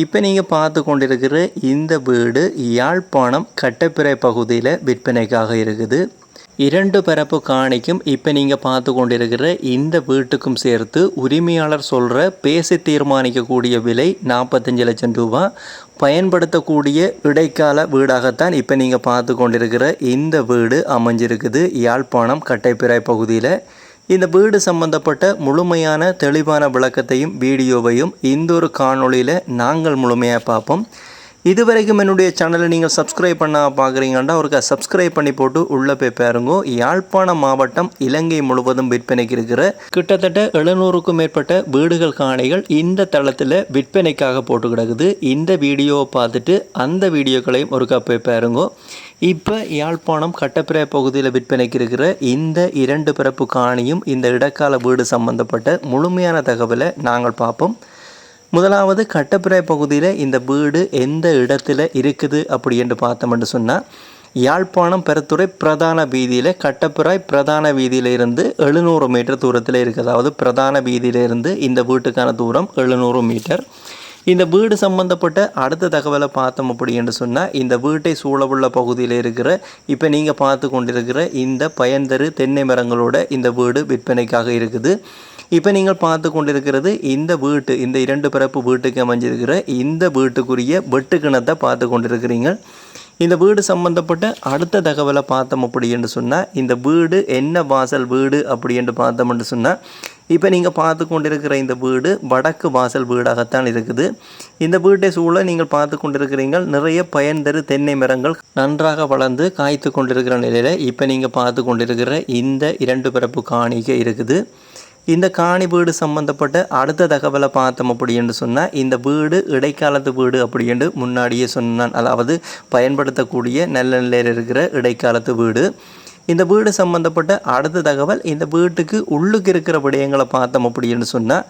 இப்போ நீங்கள் பார்த்து கொண்டிருக்கிற இந்த வீடு யாழ்ப்பாணம் கட்டப்பிறை பகுதியில் விற்பனைக்காக இருக்குது. இரண்டு பரப்பு காணிக்கும் இப்போ நீங்கள் பார்த்து கொண்டிருக்கிற இந்த வீட்டுக்கும் சேர்த்து உரிமையாளர் சொல்கிற பேசி தீர்மானிக்கக்கூடிய விலை நாற்பத்தஞ்சு லட்சம் ரூபா. பயன்படுத்தக்கூடிய இடைக்கால வீடாகத்தான் இப்போ நீங்கள் பார்த்து கொண்டிருக்கிற இந்த வீடு அமைஞ்சிருக்குது யாழ்ப்பாணம் கட்டைப்பிறை பகுதியில். இந்த வீடு சம்பந்தப்பட்ட முழுமையான தெளிவான விளக்கத்தையும் வீடியோவையும் இந்த ஒரு காணொளியில் நாங்கள் முழுமையாக பார்ப்போம். இதுவரைக்கும் என்னுடைய சேனலை நீங்கள் சப்ஸ்கிரைப் பண்ண பார்க்குறீங்கன்னா ஒருக்கா சப்ஸ்கிரைப் பண்ணி போட்டு உள்ளே போய் பாருங்க. யாழ்ப்பாணம் மாவட்டம் இலங்கை முழுவதும் விற்பனைக்கு இருக்கிற கிட்டத்தட்ட எழுநூறுக்கும் மேற்பட்ட வீடுகள் காணிகள் இந்த தளத்தில் விற்பனைக்காக போட்டு கிடக்குது. இந்த வீடியோவை பார்த்துட்டு அந்த வீடியோக்களையும் ஒருக்கா போய் பாருங்க. இப்போ யாழ்ப்பாணம் கட்டப்பிரை பகுதியில் விற்பனைக்கு இருக்கிற இந்த இரண்டு பிறப்பு காணியும் இந்த இடக்கால வீடு சம்பந்தப்பட்ட முழுமையான தகவலை நாங்கள் பார்ப்போம். முதலாவது கட்டப்பிராய் பகுதியில் இந்த வீடு எந்த இடத்துல இருக்குது அப்படி என்று பார்த்தோம்னு சொன்னால் யாழ்ப்பாணம் பெருத்துறை பிரதான வீதியில் கட்டப்பிராய் பிரதான வீதியிலிருந்து எழுநூறு மீட்டர் தூரத்தில் இருக்குது. அதாவது பிரதான வீதியிலிருந்து இந்த வீட்டுக்கான தூரம் எழுநூறு மீட்டர். இந்த வீடு சம்மந்தப்பட்ட அடுத்த தகவலை பார்த்தோம் அப்படின்னு சொன்னால் இந்த வீட்டை சூழவுள்ள பகுதியில் இருக்கிற இப்போ நீங்கள் பார்த்து கொண்டிருக்கிற இந்த பயன்தரு தென்னை மரங்களோட இந்த வீடு விற்பனைக்காக இருக்குது. இப்போ நீங்கள் பார்த்து கொண்டிருக்கிறது இந்த வீட்டு இந்த இரண்டு பிறப்பு வீட்டுக்கு அமைஞ்சிருக்கிற இந்த வீட்டுக்குரிய வெட்டு கிணத்தை பார்த்து கொண்டிருக்கிறீங்க. இந்த வீடு சம்பந்தப்பட்ட அடுத்த தகவலை பார்த்தோம் அப்படி என்று சொன்னால் இந்த வீடு என்ன வாசல் வீடு அப்படி என்று பார்த்தோம்னு சொன்னால் இப்போ நீங்கள் பார்த்து கொண்டிருக்கிற இந்த வீடு வடக்கு வாசல் வீடாகத்தான் இருக்குது. இந்த வீட்டை சூழ நீங்கள் பார்த்து கொண்டிருக்கிறீங்க நிறைய பயன் தரு தென்னை மரங்கள் நன்றாக வளர்ந்து காய்த்து கொண்டிருக்கிற நிலையில் இப்போ நீங்கள் பார்த்து கொண்டிருக்கிற இந்த இரண்டு பிறப்பு காணிக்க இருக்குது. இந்த காணி வீடு சம்பந்தப்பட்ட அடுத்த தகவலை பார்த்தோம் அப்படின்னு சொன்னால் இந்த வீடு இடைக்காலத்து வீடு அப்படின்று முன்னாடியே சொன்னான். அதாவது பயன்படுத்தக்கூடிய நல்ல நிலையில் இருக்கிற இடைக்காலத்து வீடு. இந்த வீடு சம்பந்தப்பட்ட அடுத்த தகவல் இந்த வீட்டுக்கு உள்ளுக்கு இருக்கிற விடயங்களை பார்த்தோம் அப்படின்னு சொன்னால்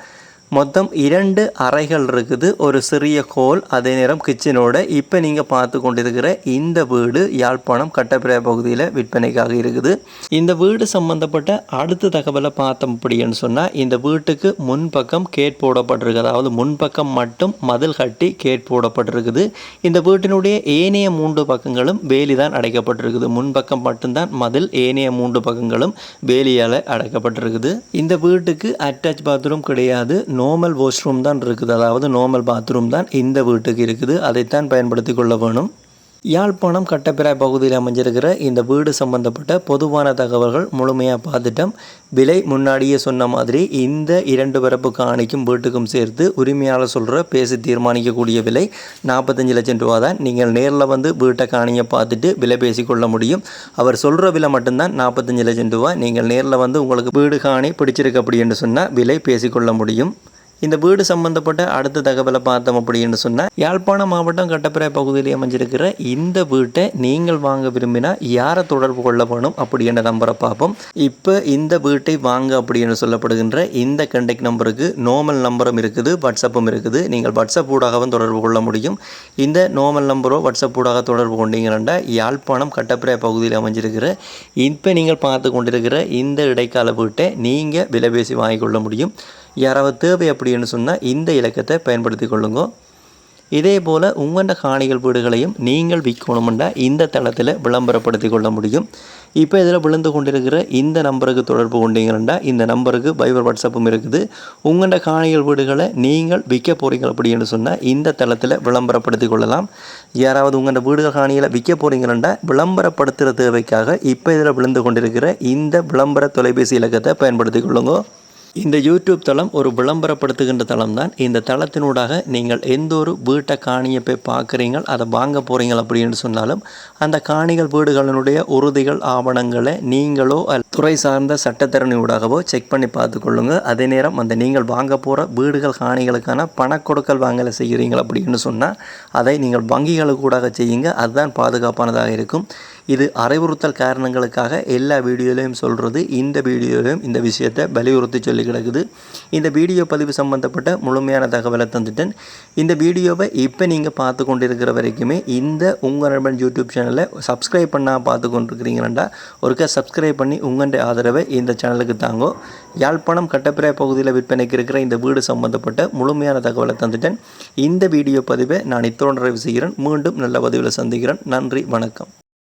மொத்தம் இரண்டு அறைகள் இருக்குது. ஒரு சிறிய ஹோல் அதே நேரம் கிச்சனோட இப்போ நீங்கள் பார்த்து கொண்டிருக்கிற இந்த வீடு யாழ்ப்பாணம் கட்டப்பிரிய பகுதியில் விற்பனைக்காக இருக்குது. இந்த வீடு சம்பந்தப்பட்ட அடுத்த தகவலை பார்த்தோம் அப்படின்னு சொன்னால் இந்த வீட்டுக்கு முன்பக்கம் கேட் போடப்பட்டிருக்கு. அதாவது முன்பக்கம் மட்டும் மதில் கட்டி கேட் போடப்பட்டிருக்குது. இந்த வீட்டினுடைய ஏனைய மூன்று பக்கங்களும் வேலி தான் அடைக்கப்பட்டிருக்குது. முன்பக்கம் மட்டும்தான் மதில் ஏனைய மூன்று பக்கங்களும் வேலியால் அடைக்கப்பட்டிருக்குது. இந்த வீட்டுக்கு அட்டாச் பாத்ரூம் கிடையாது. நார்மல் வாஷ்ரூம் தான் இருக்குது. அதாவது நார்மல் பாத்ரூம் தான் இந்த வீட்டுக்கு இருக்குது. அதைத்தான் பயன்படுத்தி கொள்ள வேணும். யாழ்ப்பாணம் கட்டப்பிராய் பகுதியில் அமைஞ்சிருக்கிற இந்த வீடு சம்பந்தப்பட்ட பொதுவான தகவல்கள் முழுமையாக பார்த்துட்டோம். விலை முன்னாடியே சொன்ன மாதிரி இந்த இரண்டு பிறப்பு காணிக்கும் வீட்டுக்கும் சேர்த்து உரிமையாளர் சொல்கிற பேசி தீர்மானிக்கக்கூடிய விலை நாற்பத்தஞ்சு லட்சம் ரூபா தான். நீங்கள் நேரில் வந்து வீட்டை காணியை பார்த்துட்டு விலை பேசிக்கொள்ள முடியும். அவர் சொல்கிற விலை மட்டும்தான் நாற்பத்தஞ்சு லட்சம் ரூபா. நீங்கள் நேரில் வந்து உங்களுக்கு வீடு காணி பிடிச்சிருக்கு அப்படின்னு சொன்னால் விலை பேசிக்கொள்ள முடியும். இந்த வீடு சம்பந்தப்பட்ட அடுத்த தகவலை பார்த்தோம் அப்படின்னு சொன்னால் யாழ்ப்பாணம் மாவட்டம் கட்டப்பிராய் பகுதியில் அமைஞ்சிருக்கிற இந்த வீட்டை நீங்கள் வாங்க விரும்பினா யாரை தொடர்பு கொள்ள வேணும் அப்படி என்ற நம்பரை பார்ப்போம். இப்போ இந்த வீட்டை வாங்க அப்படின்னு சொல்லப்படுகின்ற இந்த கண்டெக்ட் நம்பருக்கு நோமல் நம்பரும் இருக்குது வாட்ஸ்அப்பும் இருக்குது. நீங்கள் வாட்ஸ்அப் ஊடாகவும் தொடர்பு கொள்ள முடியும். இந்த நோமல் நம்பரோ வாட்ஸ்அப் ஊடாக தொடர்பு கொண்டீங்கன்னா யாழ்ப்பாணம் கட்டப்பிராய் பகுதியில் அமைஞ்சிருக்கிற இப்போ நீங்கள் பார்த்து கொண்டிருக்கிற இந்த இடைக்கால வீட்டை நீங்கள் விலை பேசி வாங்கிக்கொள்ள முடியும். யாராவது தேவை அப்படின்னு சொன்னால் இந்த இலக்கத்தை பயன்படுத்தி கொள்ளுங்க. இதே போல் உங்களோட காணிகள் வீடுகளையும் நீங்கள் விற்கணுமெண்டா இந்த தளத்தில் விளம்பரப்படுத்தி கொள்ள முடியும். இப்போ இதில் விழுந்து கொண்டிருக்கிற இந்த நம்பருக்கு தொடர்பு கொண்டீங்கன்னா இந்த நம்பருக்கு பைபர் வாட்ஸ்அப்பும் இருக்குது. உங்களோட காணிகள் வீடுகளை நீங்கள் விற்க போகிறீங்க அப்படின்னு சொன்னால் இந்த தளத்தில் விளம்பரப்படுத்தி கொள்ளலாம். யாராவது உங்களோட வீடுகள் காணிகளை விற்க போகிறீங்கன்னா விளம்பரப்படுத்துகிற தேவைக்காக இப்போ இதில் விழுந்து கொண்டிருக்கிற இந்த விளம்பர தொலைபேசி இலக்கத்தை பயன்படுத்தி கொள்ளுங்க. இந்த யூடியூப் தளம் ஒரு விளம்பரப்படுத்துகின்ற தளம் தான் இந்த தளத்தினூடாக நீங்கள் எந்த ஒரு வீட்டை காணியை போய் பார்க்குறீங்க அதை வாங்க போகிறீங்க அப்படின்னு சொன்னாலும் அந்த காணிகள் வீடுகளினுடைய உறுதிகள் ஆவணங்களை நீங்களோ துறை சார்ந்த சட்டத்திறனூடாகவோ செக் பண்ணி பார்த்துக்கொள்ளுங்க அதே நேரம் அந்த நீங்கள் வாங்க போகிற வீடுகள் காணிகளுக்கான பணக்கொடுக்கல் வாங்கலை செய்கிறீங்க அப்படின்னு சொன்னால் அதை நீங்கள் வங்கிகளுக்கு ஊடாக செய்யுங்க. அதுதான் பாதுகாப்பானதாக இருக்கும். இது அறிவுறுத்தல் காரணங்களுக்காக எல்லா வீடியோலையும் சொல்கிறது இந்த வீடியோலையும் இந்த விஷயத்தை வலியுறுத்தி சொல்லி கிடக்குது. இந்த வீடியோ பதிவு சம்பந்தப்பட்ட முழுமையான தகவலை தந்துட்டேன். இந்த வீடியோவை இப்போ நீங்கள் பார்த்து கொண்டிருக்கிற வரைக்குமே இந்த உங்கள் நண்பன் யூடியூப் சேனலை சப்ஸ்கிரைப் பண்ணால் பார்த்து கொண்டிருக்கிறீங்களா ஒருக்கா சப்ஸ்கிரைப் பண்ணி உங்களுடைய ஆதரவை இந்த சேனலுக்கு தாங்கோ. யாழ்ப்பாணம் கட்டப்பிராய பகுதியில் விற்பனைக்கு இருக்கிற இந்த வீடு சம்பந்தப்பட்ட முழுமையான தகவலை தந்துட்டேன். இந்த வீடியோ பதிவை நான் இத்தோடு நிறைவு செய்கிறேன். மீண்டும் நல்ல பதிவில் சந்திக்கிறேன். நன்றி வணக்கம்.